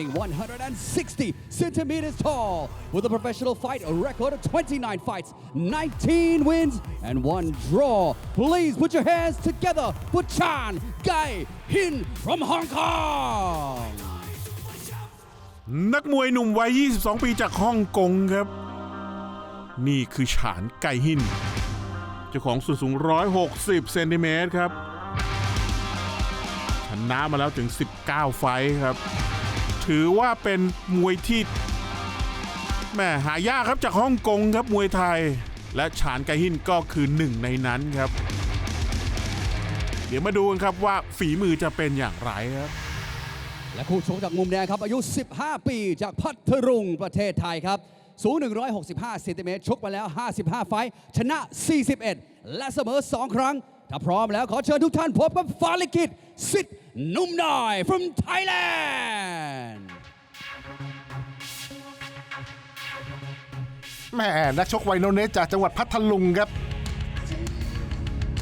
standing 160 centimeters tall with a professional fight a record of 29 fights, 19 wins, and one draw. Please put your hands together for Chan Gai Hin from Hong Kong. นักมวยหนุ่มวัย 22 ปีจากฮ่องกงครับ นี่คือฉานไก่หิน เจ้าของส่วนสูง 160 เซนติเมตรครับชนะมาแล้วถึง 19 ไฟครับ ถือว่าเป็นมวยที่แม่หายากครับจากฮ่องกงครับมวยไทย และฉานไก่หินก็คือหนึ่งในนั้นครับ เดี๋ยวมาดูกันครับว่าฝีมือจะเป็นอย่างไรครับและคู่ชกจากมุมแดงครับ อายุ 15 ปีจากพัทลุงประเทศไทยครับ สูง 165เซนติเมตรชกมาแล้ว 55 ไฟชนะ 41 และเสมอ 2 ครั้ง ถ้าพร้อมแล้วขอเชิญทุกท่านพบกับฟาลิกิตสิทธิ์นุ่มน้อย from Thailand แม่นักชกวัยโนเนสจากจังหวัดพัทลุงครับ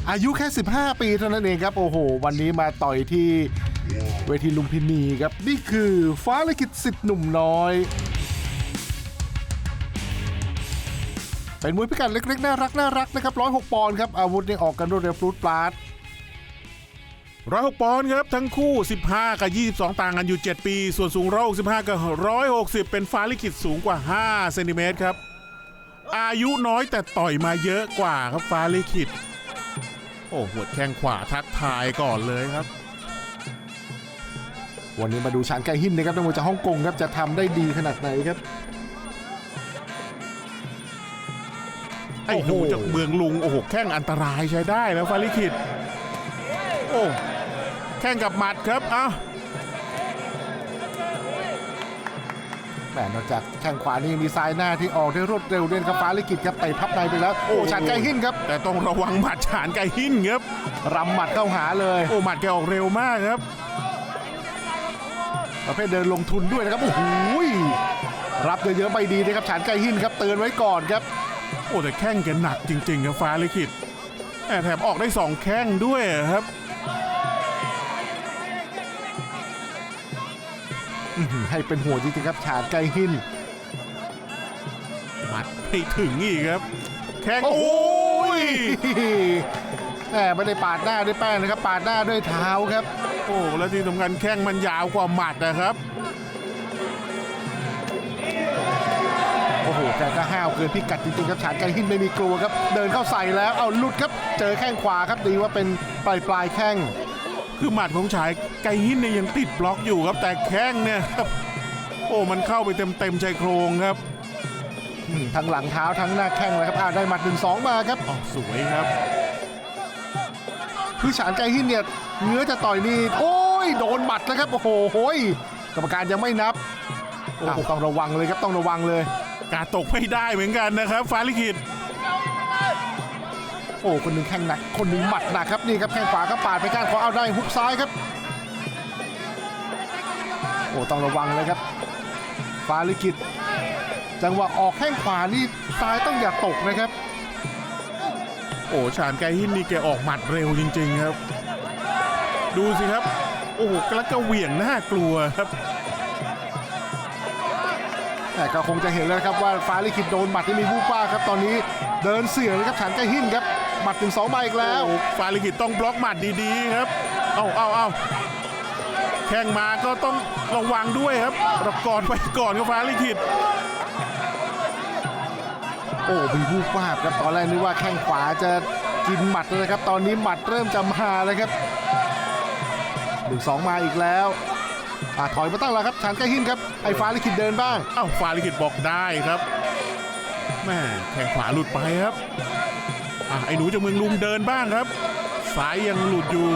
อายุแค่ 15 ปีเท่านั้นเองครับ โอ้โห วันนี้มาต่อยที่เวทีลุมพินีครับ นี่คือฟ้าลิขิตสิทธิ์หนุ่มน้อย เป็นมวยพิกัดเล็กๆ น่ารักน่ารักนะครับ106ปอนด์ครับ อาวุธนี่ออกกันรวดเร็วปลุดปลาดร้อยหกปอนด์ครับ ทั้งคู่ 15 กับ 22 ต่างกันอยู่ 7 ปี ส่วนสูง165กับ160เป็นฟ้าลิขิตสูงกว่า 5 เซนติเมตรครับ อายุน้อยแต่ต่อยมาเยอะกว่าครับฟ้าลิขิต โอ้หัวดแข้งขวาทักทายก่อนเลยครับวันนี้มาดูชานไกหินนะครับนักมวยจากฮ่องกงครับจะทำได้ดีขนาดไหนครับ ไอ้โอ้หโหนูจากเมืองลุง โอ้โห แข้งอันตรายใช้ได้แล้วฟ้าลิขิตโอ้ แข้งกับหมัดครับ เอ้าแหมนอกจากแข้งขวานี่มีซ้ายหน้าที่ออกได้รวดเร็วเด่นกับฟ้าลิขิตครับไปพับในไปแล้ว โอ้ชานไกหินครับ แต่ต้องระวังหมัดฉานไก่หินครับรำหมัดเข้าหาเลย โอ้หมัดแกออกเร็วมากครับ ประเภทเดินลงทุนด้วยนะครับ โอ้โหยรับเยอะๆไปดีนะครับฉานไกหินครับเตือนไว้ก่อนครับ โอ้แต่แข้งแกหนักจริงๆครับฟ้าลิขิตแหมแถมออกได้สองแข้งด้วยครับอื้อหือให้เป็นหัวจริงๆครับ ฉานไกหินหมัดไม่ถึงอีกครับ แข้งโอ้โอ้โหยแหมไม่ได้ปาดหน้าด้วยแป้งนะครับ ปาดหน้าด้วยเท้าครับ โอ้แล้วที่สำคัญแข้งมันยาวกว่าหมัดนะครับ กก็ห้าวเกินพิกัดจริงๆครับฉานไกหินไม่มีกลัวครับ เดินเข้าใส่แล้วเอาหลุดครับ เจอแข้งขวาครับดีว่าเป็นปลายปลายๆแข้ง คือหมัดของชายไก่หินเนี่ยยังติดบล็อกอยู่ครับ แต่แข้งเนี่ยครับโอ้มันเข้าไปเต็มๆชายโครงครับอืมทั้งหลังเท้าทั้งหน้าแข้งเลยครับอ่าได้หมัดหนึ่งสองมาครับอ๋อสวยครับ คือฉานไกหินเนี่ยเนื้อจะต่อยนี่โอ้ยโดนหมัดนะครับโอ้โหโหยกรรมการยังไม่นับโอ้โหต้องระวังเลยครับต้องระวังเลย กาตกไม่ได้เหมือนกันนะครับ ฟ้าลิขิตโอ้คนหนึ่งแข้งหนัก คนหนึ่งหมัดหนักครับนี่ครับแข้งขวาก็ปาดไปก้านขวาเอาได้ฮุกซ้ายครับโอ้ต้องระวังเลยครับฟาลิกิตจังหวะออกแข้งขวานี่ซ้ายต้องอย่าตกนะครับ โอ้ชานไก่หินนี่แกออกหมัดเร็วจริง ๆครับ ดูสิครับ โอ้โหกระกระเหวี่ยงน่ากลัวครับ แต่ก็คงจะเห็นแล้วนะครับว่าฟาลิกิตโดนหมัดที่มีวูบว่าบครับตอนนี้เดินเสี่ยงเลยครับฉานไกหินครับหมัดถึงสองมาอีกแล้ว โอ้ฟาลิกิตต้องบล็อกหมัดดีๆครับ เอาเอาเอาแข่งมาก็ต้องระวังด้วยครับรับก่อนไปก่อนครับฟาลิกิต โอ้มีวูบวาบครับตอนแรกนึกว่าแข้งขวาจะกินหมัดเลยนะครับ ตอนนี้หมัดเริ่มจะมาแล้วครับหนึ่งสองมาอีกแล้ว อะถอยมาตั้งแล้วครับชานไกหินครับไอ้ฟ้าลิขิตเดินบ้างเอ้าฟาลิกิตบอกได้ครับแม่แข่งขวาหลุดไปครับอะไอ้หนูจากเมืองลุงเดินบ้างครับซ้ายยังหลุดอยู่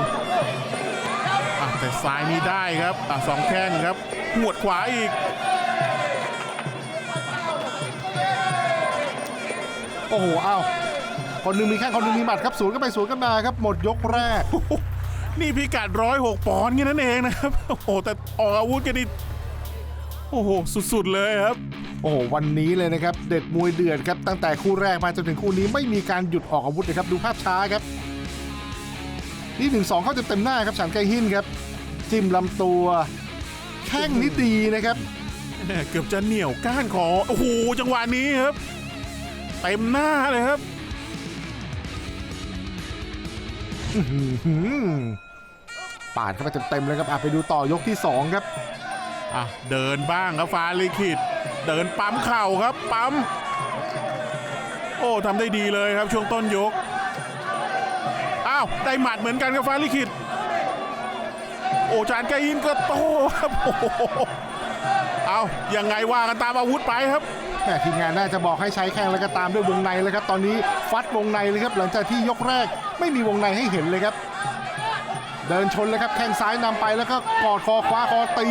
อะแต่ซ้ายนี้ได้ครับอะสองแข้งครับหวดขวาอีก โอ้โหเอ้าคนหนึงมีแข้งคนหนึงมีหมัดครับสวนกันไปสวนกันมาครับหมดยกแรกโอ้โห นี่พิกัดร้อยหกปอนด์แค่นั้นเองนะครับ โอ้โหแต่ออกอาวุธกันนี่โอ้โห สุดๆเลยครับ โอ้โหวันนี้เลยนะครับเด็ดมวยเดือดครับตั้งแต่คู่แรกมาจนถึงคู่นี้ไม่มีการหยุดออกอาวุธเลยครับดูภาพช้าครับนี่หนึ่งสองเข้าเต็มๆหน้าครับฉานไกหินครับ จิ้มลำตัวแขแข้งนี่ดีนะครับแหม่เกือบจะเหนียวก้านคอโอ้โหจังหวะนี้ครับเต็มหน้าเลยครับ ปาดเข้าไปเต็มๆเลยครับอะไปดูต่อยกที่ 2 ครับอะเดินบ้างครับฟาลิคิดเดินปั๊มเข่าครับปั๊ม โอ้ทำได้ดีเลยครับช่วงต้นยก อ้าวได้หมัดเหมือนกันครับฟาลิคิดโอ้จานไกอินก็โตครับโอ้โหเอายังไงว่ากันตามอาวุธไปครับแม่ทีมงานน่าจะบอกให้ใช้แข้งแล้วก็ตามด้วยวงในเลยครับ ตอนนี้ฟัดวงในเลยครับ หลังจากที่ยกแรก ไม่มีวงในให้เห็นเลยครับ เดินชนเลยครับแข้งซ้ายนำไปแล้วก็กอดคอคว้าคอตี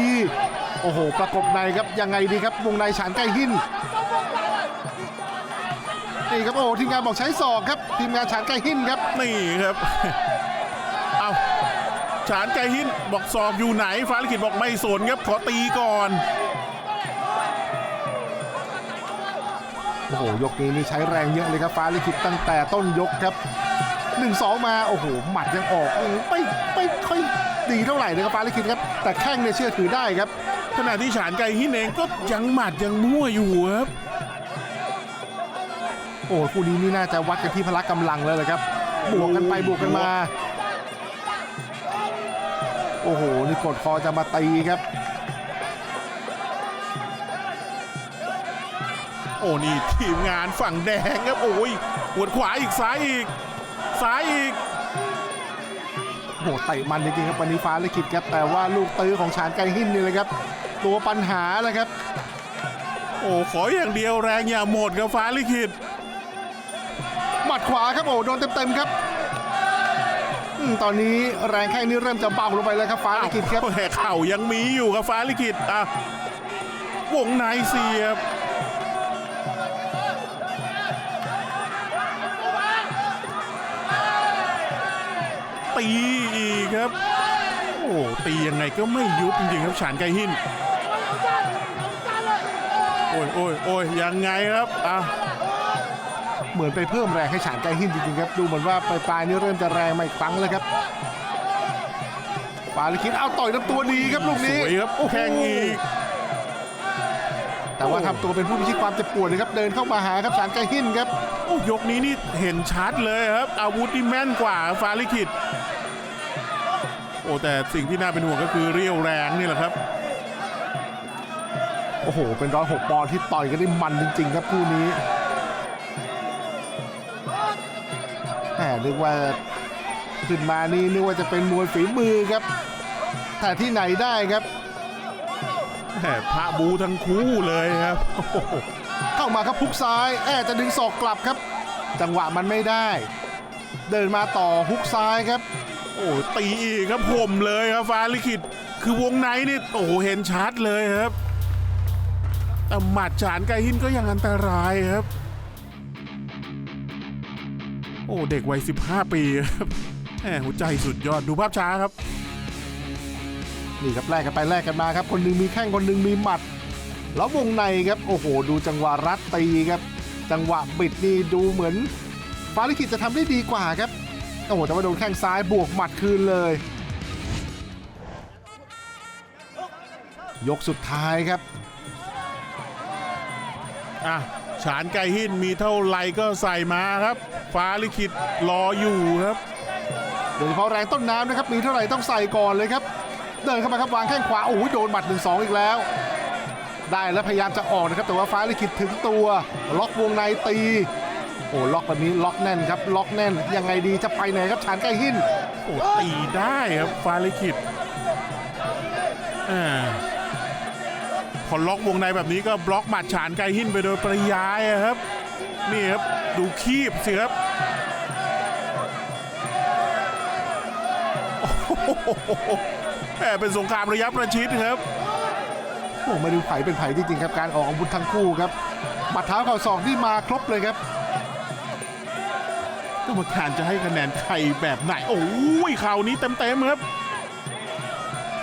โอ้โห ประกบในครับยังไงดีครับวงในฉานใกล้หินนี่ครับโอ้โหทีมงานบอกใช้ศอกครับ ทีมงานฉานใกล้หินครับนี่ครับเอาฉานไกหินบอกศอกอยู่ไหนฟาลิคิดบอกไม่สนครับขอตีก่อน โอ้โห ยกนี้นี่ใช้แรงเยอะเลยครับ ฟ้าลิขิตตั้งแต่ต้นยกครับ 1นสองมาโอ้โหหมัดยังออกไม่ไม่ค่อยดีเท่าไหร่นะครับฟ้าลิขิตครับ แต่แข้งเนี่ยเชื่อถือได้ครับ ขณะที่ฉานไกหินเองก็ยังหมัดยังมั่วอยู่ครับโอ้โหคู่นี้นี่น่าจะวัดกันที่พละกำลังแล้วเลยครับบวกกันไปบวกกันมา โอ้โหนี่กดคอจะมาตีครับโอ้นี่ทีมงานฝั่งแดงครับโอ้ยหัวดขวาอีกซ้ายอีก ซ้ายอีกโอ้โหเตะมันจริงๆครับวันนี้ฟ้าลิขิตครับแต่ว่าลูกตื้อของฉานไกหินนี่เลยครับ ตัวปัญหาเลยครับ โอ้ขออย่างเดียวแรงอย่าหมดครับฟ้าลิขิตหมัดขวาครับโอ้โหโดนเต็มๆครับอืมตอนนี้แรงแข้งนี่เริ่มจะเบาลงไปแล้วครับฟ้าลิขิตครับแหกเข่ายังมีอยู่ครับฟ้าลิขิตอะวงในเสียบ ตีอีกครับ โอ้ตียังไงก็ไม่ยุบจริงๆครับฉานไกหินโอ้ยโอ้ยโอ้ยยังไงครับอะเหมือนไปเพิ่มแรงให้ฉานไกหินจริงๆครับ ดูเหมือนว่าปลายๆนี่เริ่มจะแรงมาอีกครั้งแล้วครับฟ้าลิขิตเอาต่อยลำตัวดีครับลูกสนี้วยครับโอ้โหแข่งอีกแต่ว่าทำตัวเป็นผู้พิชิตความเจ็บปวดเลยครับเดินเข้ามาหาครับฉานไกหินครับโอ้ยกนี้นี่เห็นชัดเลยครับ อาวุธที่แม่นกว่าฟาลิคิด โอ้แต่สิ่งที่น่าเป็นห่วงก็คือเรี่ยวแรงนี่แหละครับ โอ้โห เป็นร้อยหกปอนด์ที่ต่อยกันได้มันจริง ๆ ครับคู่นี้แหมนึกว่าขึ้นมานี่นึกว่าจะเป็นมวยฝีมือครับ แต่ที่ไหนได้ครับแหมพระบูทั้งคู่เลยครับโอ้โหเข้ามาครับพุกซ้าย แอบจะดึงศอกกลับครับ จังหวะมันไม่ได้ เดินมาต่อฮุกซ้ายครับโอ้ตีอีกครับผมเลยครับฟ้าลิคิดคือวงในนี่โอ้เห็นชัดเลยครับแต่หมัดฉานไกหินก็ยังอันตรายครับ โอ้เด็กวัย15 ปีครับแหมหัวใจสุดยอดดูภาพช้าครับ นี่ครับแลกกันไปแลกกันมาครับ คนหนึงมีแข้งคนหนึงมีหมัด แล้ววงในครับโอ้โห ดูจังหวะรัดตีครับ จังหวะบิดนี่ดูเหมือนฟาลิคิดจะทำได้ดีกว่าครับ โอ้โหแต่ว่าโดนแข้งซ้ายบวกหมัดคืนเลย ยกสุดท้ายครับอะฉานไก่หินมีเท่าไหร่ก็ใส่มาครับ ฟ้าลิขิตรออยู่ครับโดยเฉพาะแรงต้นน้ำนะครับมีเท่าไหร่ต้องใส่ก่อนเลยครับ เดินเข้ามาครับวางแข้งขวาโอ้โหโดนหมัดหนึ่งสองอีกแล้ว ได้แล้วพยายามจะออกนะครับแต่ว่าฟ้าลิขิตถึงตัว ล็อกวงในตี โอ้ล็อกแบบนี้ล็อกแน่นครับ ล็อกแน่น ยังไงดีจะไปไหนครับชานใกล้หินโอ้ตีได้ครับฟ้าลิขิตอ่าพอล็อกวงในแบบนี้ก็บล็อกหมัดฉานไก่หินไปโดยปริยายอะครับ นี่ครับ ดูคีบสิครับโอ้โหแหมเป็นสงครามระยะประชิดครับโอ้ไม่ดูไผ่เป็นไผ่จริงๆครับ การออกอาวุธทั้งคู่ครับหมัดเท้าเข่าศอกที่มาครบเลยครับก รรมการจะให้คะแนนใครแบบไหน โอ้ยข่าวนี้เต็มๆครับ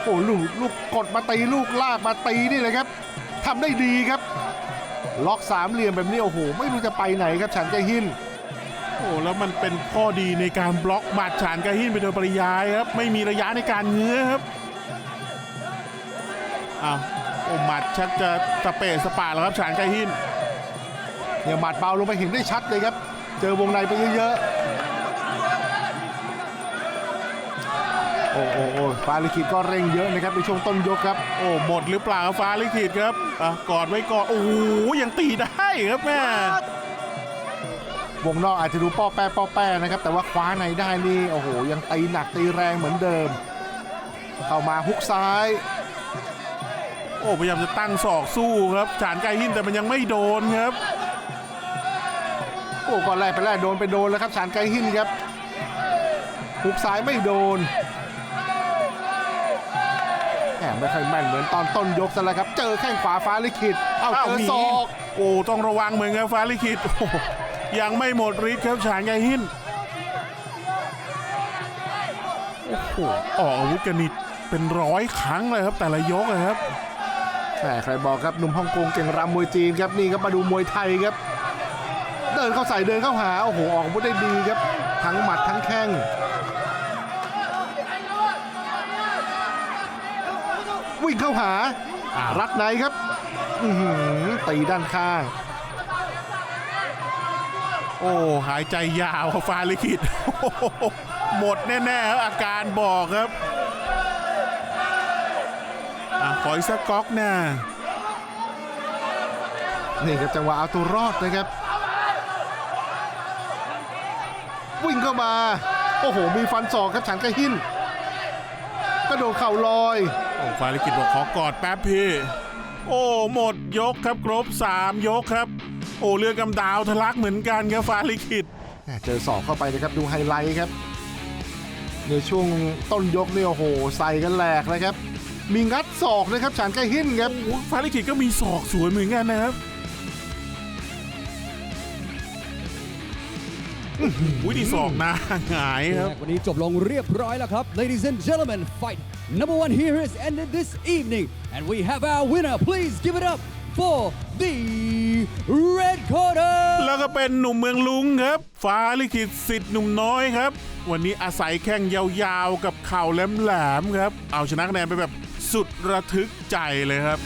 โอ้ลูกลูกกดมาตีลูกลากมาตีนี่เลยครับทำได้ดีครับ ล็อกสามเหลี่ยมแบบนี้โอ้โห ไม่รู้จะไปไหนครับฉันใจหินโอ้แล้วมันเป็นข้อดีในการบล็อกหมัดฉานกระหินไปโดยปริยายครับ ไม่มีระยะในการเงื้อครับอ้าวโอ้หมัดชักจะสเปะสปาแล้วครับฉานไกหินเนี่ยหมัดเบาลงไปเห็นได้ชัดเลยครับ เจอวงในไปเยอะๆ ฟาลิคิดก็เร่งเยอะนะครับในช่วงต้นยกครับ โอ้หมดหรือเปล่าฟ้าลิขิตครับอะกอดไว้ก่อนโอ้โหยังตีได้ครับแม่วงนอกอาจจะดูป้อแป้ป้อแป้นะครับ แต่ว่าคว้าในได้นี่โอ้โห ยังตีหนักตีแรงเหมือนเดิม เข้ามาฮุกซ้าย โอ้พยายามจะตั้งศอกสู้ครับฉานไกหินแต่มันยังไม่โดนครับ โอ้ก่อนแรกไปแรกโดนไปโดนแล้วครับสารไกหินครับฮุกซ้ายไม่โดนแหม ไม่ค่อยแม่นเหมือนตอนต้นยกซะแล้วครับ เจอแข้งขวาฟ้าลิขิต เอ้าอ้าวเจอหนีศอกโอ้ต้องระวังเหมือนกันฟ้าลิขิตโอ้โหยังไม่หมดฤทธิ์ครับฉานไกหินโอ้โหออกอาวุธกันนี่เป็นร้อยครั้งเลยครับ แต่ละยกเลยครับแหมใครบอกครับหนุ่มฮ่องกงเก่งรำมวยจีนครับนี่ครับมาดูมวยไทยครับ เดินเข้าใส่เดินเข้าหาโอ้โหออกอาวุธได้ดีครับ ทั้งหมัดทั้งแข้ง วิ่งเข้าหาอ้าวรัดในครับอื้อหือตีด้านข้าง โอ้หายใจยาวครับฟ้าลิขิตโอ้โหหมดแน่ๆครับอาการบอกครับอะขออีกสักก๊อกหน้านี่ครับจังหวะเอาตัวรอดนะครับ วิ่งเข้ามา โอ้โห มีฟันศอกครับฉันกระหิน กระโดดเข่าลอย โอ้ฟ้าลิขิตบอกขอกอดแป๊บพี่ โอ้หมดยกครับครบ 3 ยกครับ โอ้เรือกำดาวทะลักเหมือนกันครับฟ้าลิขิตแหม่เจอศอกเข้าไปนะครับดูไฮไลท์ครับในช่วงต้นยกเนี่ยโอ้โหใส่กันแหลกนะครับ มีงัดศอกนะครับฉันกระหินครับโอ้ฟ้าลิขิตก็มีศอกสวยเหมือนกันนะครับ อุ้ยดีศอกหนาหงายครับ วันนี้จบลงเรียบร้อยแล้วครับ Ladies and gentlemen fight number one here has ended this evening and we have our winner please give it up for the red corner แล้วก็เป็นหนุ่มเมืองลุงครับ ฟ้าลิขิตสิทธิ์หนุ่มน้อยครับ วันนี้อาศัยแข้งยาวๆ กับเข่าแหลมๆครับ เอาชนะคะแนนไปแบบสุดระทึกใจเลยครับ